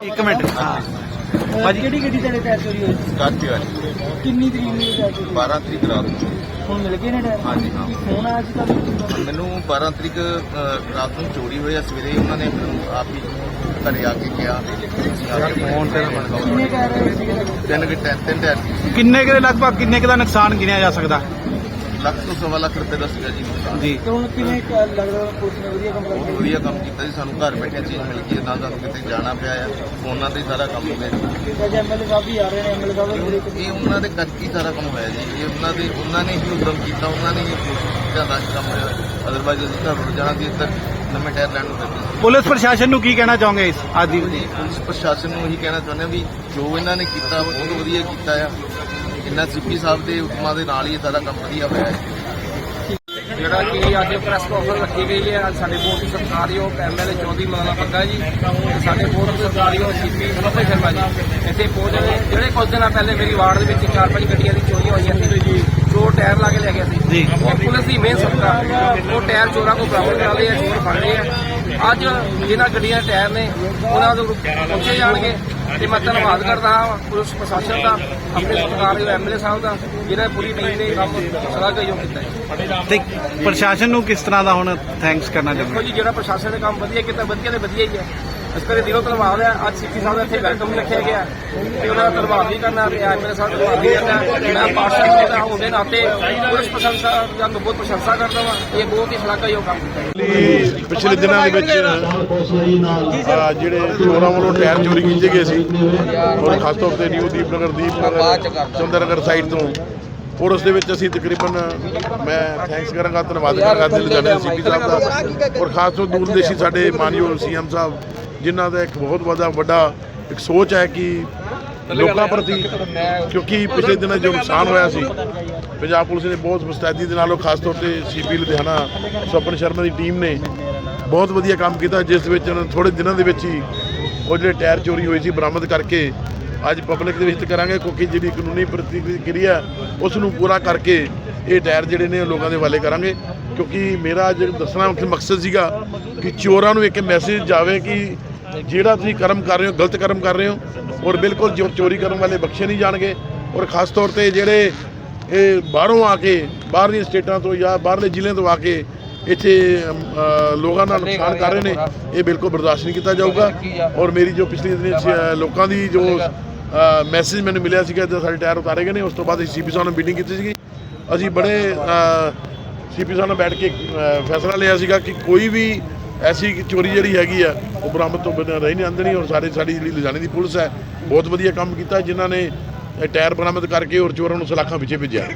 ਇੱਕ ਮਿੰਟ। ਹਾਂ। ਭਾਜੀ। ਕਿਹੜੀ ਗੱਡੀ ਤੁਹਾਡੇ ਟਾਇਰ ਚੋਰੀ ਹੋਈ? ਸੀ? ਕਾਤੀ ਵਾਲੀ। ਕਿੰਨੀ ਤਰੀਕ ਨੂੰ ਚੋਰੀ 12 ਤਰੀਕ ਰਾਤ ਨੂੰ। ਹੁਣ ਮਿਲ ਗਏ ਨੇ ਟਾਇਰ ਹਾਂਜੀ, ਹਾਂ। ਫੋਨ ਆਇਆ ਸੀ ਤੁਹਾਨੂੰ ਮੈਨੂੰ 12 ਤਰੀਕ ਅ, ਰਾਤ ਨੂੰ ਚੋਰੀ ਹੋਇਆ ਸਵੇਰੇ ਉਹਨਾਂ ਨੇ ਮੈਨੂੰ ਆਪ ਹੀ ਘਰੇ ਆ ਕੇ ਕਿਹਾ। ਫੋਨ ਤੇ ਕਿੰਨੇ ਟਾਇਰ ਹੋਏ ਸੀਗੇ? ਤਿੰਨ ਕਿ ਤਿੰਨ ਸੀ। ਕਿੰਨੇ ਕੁ ਦੇ ਲਗਭਗ ਕਿੰਨੇ ਕੁ ਦਾ ਨੁਕਸਾਨ ਗਿਣਿਆ ਜਾ ਸਕਦਾ? ਲੱਖ ਤੋਂ ਸਵਾ ਲੱਖ ਰੁਪਏ ਦਾ ਸੀਗਾ ਜੀ ਨੁਕਸਾਨ। ਜੀ। ਤੇ ਹੁਣ ਕਿਵੇਂ ਕ- ਲੱਗਦਾ ਪੁਲਿਸ ਨੇ ਵਧੀਆ ਕੰਮ ਬਹੁਤ ਕੀਤਾ? ਵਧੀਆ ਕੰਮ ਕੀਤਾ ਜੀ ਸਾਨੂੰ ਘਰ ਬੈਠੇ ਚੀਜ਼ ਮਿਲ ਗਈ ਨਾ ਸਾਨੂੰ ਕਿਤੇ ਜਾਣਾ ਪਿਆ ਆ ਫੋਨਾਂ ਤੇ ਸਾਰਾ ਕੰਮ ਹੋ ਗਿਆ ਜੀ। ਐਮਐਲਏ ਸਾਹਿਬ ਵੀ ਆ ਰਹੇ ਨੇ ਐਮਐਲਏ ਸਾਹਿਬ ਇਹ ਉਹਨਾਂ ਦੇ ਕਰਕੇ ਹੀ ਸਾਰਾ ਕੰਮ ਹੋਇਆ ਜੀ। ਇਹ ਉਹਨਾਂ ਦੇ ਉਹਨਾਂ ਨੇ ਹੀ ਉਦਮ ਕੀਤਾ ਉਹਨਾਂ ਨੇ ਹੀ ਜ਼ਿਆਦਾ ਕੰਮ ਹੋਇਆ। ਅਦਰਵਾਈਜ਼ ਅਸੀਂ ਘਰ ਰੁੜ ਜਾਣਾ ਸੀ ਇੱਧਰ ਨਵੇਂ ਟਾਇਰ ਲੈਣ ਨੂੰ ਫਿਰਦੇ ਪੁਲਿਸ ਪ੍ਰਸ਼ਾਸਨ ਨੂੰ ਕੀ ਕਹਿਣਾ ਚਾਹੋਗੇ ਇਸ ਅੱਜ ਦੀ ਜੀ ਪੁਲਿਸ ਪ੍ਰਸ਼ਾਸਨ ਨੂੰ ਇਹੀ ਕਹਿਣਾ ਚਾਹੁੰਦੇ ਹਾਂ ਵੀ ਜੋ ਇਹਨਾਂ ਨੇ ਕੀਤਾ ਬਹੁਤ ਵਧੀਆ ਕੀਤਾ ਆ। ਇਹਨਾਂ ਸੀਪੀ ਸਾਹਿਬ ਦੇ ਹੁਕਮਾਂ ਦੇ ਨਾਲ ਹੀ ਸਾਰਾ ਕੰਮ ਵਧੀਆ ਹੋਇਆ ਹੈ। ਜਿਹੜਾ ਕਿ ਅੱਜ ਪ੍ਰੈਸ ਕਾਨਫਰੰਸ ਰੱਖੀ ਗਈ ਹੈ ਸਾਡੇ ਬੋਰਡ ਦੀ ਸਰਕਾਰੀਯੋਗ ਐਮਐਲਏ ਚੌਧਰੀ ਮੌਲਾਨਾ ਪੱਗਾ ਜੀ ਸਾਡੇ ਬੋਰਡ ਦੇ ਸਰਕਾਰੀਯੋਗ ਸੀਪੀ ਮੱਥੇ ਸ਼ਰਮਾ ਜੀ। ਇੱਥੇ ਪਹੁੰਚੇ ਨੇ ਜਿਹੜੇ ਕੁਝ ਦਿਨਾਂ ਪਹਿਲੇ ਮੇਰੀ ਵਾਰਡ ਦੇ ਵਿੱਚ ਚਾਰ ਪੰਜ ਗੱਡੀਆਂ ਦੀ ਚੋਰੀਆਂ ਹੋਈਆਂ ਸੀ ਜੋ। ਟਾਇਰ ਲਾ ਕੇ ਲੈ ਗਿਆ ਸੀ। ਜੀ। ਉਹ ਪੁਲਿਸ ਦੀ ਮਿਹਨਤ ਸਦਕਾ ਉਹ ਟਾਇਰ ਚੋਰਾਂ ਕੋ ਬਰਾਮਦ ਕਰ ਲਏ ਆ ਚੋਰ ਫੜ ਲਏ। ਆ ਅੱਜ ਜਿਹਨਾਂ ਗੱਡੀਆਂ ਦੇ ਟਾਇਰ ਨੇ ਉਹਨਾਂ ਨੂੰ ਪਹੁੰਚੇ ਜਾਣਗੇ। ਤੇ ਮੈਂ ਧੰਨਵਾਦ ਕਰਦਾ ਹਾਂ ਪੁਲਿਸ ਪ੍ਰਸ਼ਾਸਨ ਦਾ ਆਪਣੇ ਸਰਕਾਰੀ ਐਮਐਲਏ ਸਾਹਿਬ ਦਾ ਜਿਹਨਾਂ ਨੇ ਪੂਰੀ ਟੀਮ ਨੇ ਕੰਮ ਸਲਾਘਾਯੋਗ ਕੀਤਾ ਹੈ ਤੇ ਪ੍ਰਸ਼ਾਸਨ ਨੂੰ ਕਿਸ ਤਰ੍ਹਾਂ ਦਾ ਹੁਣ ਥੈਂਕਸ ਕਰਨਾ ਦੇਖੋ ਚਾਹੁੰਦੇ ਜੀ ਜਿਹੜਾ ਪ੍ਰਸ਼ਾਸਨ ਨੇ ਕੰਮ ਵਧੀਆ ਕੀਤਾ ਵਧੀਆ ਤੇ ਵਧੀਆ ਹੀ ਹੈ। ਇਸ ਦਿਲੋਂ ਧੰਨਵਾਦ ਹੈ ਅੱਜ ਸਿੱਖੀ ਸਾਹਿਬ ਦਾ ਇੱਥੇ ਵੈਲਕਮ ਰੱਖਿਆ ਗਿਆ। ਤੇ ਉਹਨਾਂ ਦਾ ਧੰਨਵਾਦ ਵੀ ਕਰਨਾ ਤੇ ਐਮਐਲਏ ਸਾਹਿਬ ਧੰਨਵਾਦ ਵੀ ਕਰਨਾ ਮੈਂ ਪਾਰਸ਼ਲ ਦਾ ਹੋਣ ਦੇ ਨਾਤੇ ਪੁਲਿਸ ਪ੍ਰਸ਼ੰਸਾ ਦਾ ਬਹੁਤ ਪ੍ਰਸ਼ੰਸਾ ਕਰਦਾ ਹਾਂ ਇਹ ਬਹੁਤ ਹੀ ਸ਼ਲਾਘਾਯੋਗ ਕੰਮ। ਕੀਤਾ ਪਿਛਲੇ ਦਿਨਾਂ ਦੇ ਵਿੱਚ ਜਿਹੜੇ ਚੋਰਾਂ ਵੱਲੋਂ ਟਾਇਰ ਚੋਰੀ ਕੀਤੇ ਗਏ ਸੀ, ਔਰ ਖਾਸ ਤੌਰ ਤੇ ਨਿਊ ਦੀਪਨਗਰ ਦੀਪਨਗਰ ਚੰਦਰਨਗਰ ਸਾਈਡ ਤੋਂ ਔਰ ਉਸ ਦੇ ਵਿੱਚ ਅਸੀਂ ਤਕਰੀਬਨ, ਮੈਂ ਥੈਂਕਸ ਕਰਾਂਗਾ, ਧੰਨਵਾਦ ਕਰਾਂਗਾ ਦਿਲ ਜਾਣੇ ਸੀਪੀ ਸਾਹਿਬ ਦਾ। ਔਰ ਖਾਸ ਤੌਰ ਦੂਰਦੇਸ਼ੀ ਸਾਡੇ ਮਾਨਯੋਗ ਸੀਐਮ ਸਾਹਿਬ ਜਿਨ੍ਹਾਂ ਦਾ ਇੱਕ ਬਹੁਤ ਵੱਡਾ ਵੱਡਾ ਇੱਕ ਸੋਚ ਹੈ ਕਿ ਲੋਕਾਂ ਪ੍ਰਤੀ ਕਿਉਂਕਿ ਪਿਛਲੇ ਦਿਨਾਂ ਜੋ ਨੁਕਸਾਨ ਹੋਇਆ ਸੀ ਪੰਜਾਬ ਪੁਲਿਸ ਨੇ ਬਹੁਤ ਮੁਸਤੈਦੀ ਦੇ ਨਾਲ ਖਾਸ ਤੌਰ ਤੇ ਸੀਪੀ ਲੁਧਿਆਣਾ ਸਵਪਨ ਸ਼ਰਮਾ ਦੀ ਟੀਮ ਨੇ ਬਹੁਤ ਵਧੀਆ ਕੰਮ ਕੀਤਾ ਜਿਸ ਵਿੱਚ ਉਹਨਾਂ ਥੋੜੇ ਦਿਨਾਂ ਦੇ ਵਿੱਚ ਹੀ ਉਹ ਜਿਹੜੇ ਟਾਇਰ ਚੋਰੀ ਹੋਏ ਸੀ ਬਰਾਮਦ ਕਰਕੇ ਅੱਜ ਪਬਲਿਕ ਦੇ ਵਿੱਚ ਕਰਾਂਗੇ ਕਿਉਂਕਿ ਜਿਹੜੀ ਕਾਨੂੰਨੀ ਪ੍ਰਤੀਕਿਰਿਆ ਉਸ ਨੂੰ ਪੂਰਾ ਕਰਕੇ ਇਹ ਟਾਇਰ ਜਿਹੜੇ ਨੇ ਉਹ ਲੋਕਾਂ ਦੇ ਹਵਾਲੇ ਕਰਾਂਗੇ। ਕਿਉਂਕਿ ਮੇਰਾ ਅੱਜ ਦੱਸਣਾ ਮਕਸਦ ਸੀਗਾ ਕਿ ਚੋਰਾਂ ਨੂੰ ਇੱਕ ਮੈਸੇਜ ਜਾਵੇ ਕਿ ਜਿਹੜਾ ਤੁਸੀਂ ਕਰਮ ਕਰ ਰਹੇ ਹੋ, ਗਲਤ ਕਰਮ ਕਰ ਰਹੇ ਹੋ, ਔਰ ਬਿਲਕੁਲ ਜੋ ਚੋਰੀ ਕਰਨ ਵਾਲੇ ਬਖਸ਼ੇ ਨਹੀਂ ਜਾਣਗੇ, ਔਰ ਖਾਸ ਤੌਰ ਤੇ ਜਿਹੜੇ ਇਹ ਬਾਹਰੋਂ ਆ ਕੇ, ਬਾਹਰਲੀਆਂ ਸਟੇਟਾਂ ਤੋਂ ਜਾਂ ਬਾਹਰਲੇ ਜ਼ਿਲ੍ਹਿਆਂ ਤੋਂ ਆ ਕੇ ਇੱਥੇ ਲੋਕਾਂ ਨਾਲ ਨੁਕਸਾਨ ਕਰ ਰਹੇ ਨੇ, ਇਹ ਬਿਲਕੁਲ ਬਰਦਾਸ਼ਤ ਨਹੀਂ ਕੀਤਾ ਜਾਊਗਾ। ਔਰ ਮੇਰੀ ਜੋ ਪਿਛਲੇ ਦਿਨ ਲੋਕਾਂ ਦੀ ਜੋ ਮੈਸੇਜ ਮੈਨੂੰ ਮਿਲਿਆ ਸੀਗਾ, ਜਦੋਂ ਸਾਡੇ ਟਾਇਰ ਉਤਾਰੇ ਗਏ ਨੇ, ਉਸ ਤੋਂ ਬਾਅਦ ਅਸੀਂ ਸੀਪੀ ਸਾਹਿਬ ਨਾਲ ਮੀਟਿੰਗ ਕੀਤੀ ਸੀਗੀ। ਅਸੀਂ ਬੜੇ ਸੀਪੀ ਸਾਹਿਬ ਨਾਲ ਬੈਠ ਕੇ ਫੈਸਲਾ ਲਿਆ ਸੀਗਾ ਕਿ ਕੋਈ ਵੀ ਐਸੀ ਚੋਰੀ ਜਿਹੜੀ ਹੈਗੀ ਆ, ਉਹ ਬਰਾਮਦ ਤੋਂ ਬਿਨਾਂ ਰਹੀ ਨਹੀਂ ਆਂਦਣੀ ਔਰ ਸਾਰੇ ਸਾਡੀ ਜਿਹੜੀ ਲੁਧਿਆਣੇ ਦੀ ਪੁਲਿਸ ਹੈ, ਬਹੁਤ ਵਧੀਆ ਕੰਮ ਕੀਤਾ ਜਿਨ੍ਹਾਂ ਨੇ ਟਾਇਰ ਬਰਾਮਦ ਕਰਕੇ ਔਰ ਚੋਰਾਂ ਨੂੰ ਸਲਾਖਾਂ ਪਿੱਛੇ ਭੇਜਿਆ।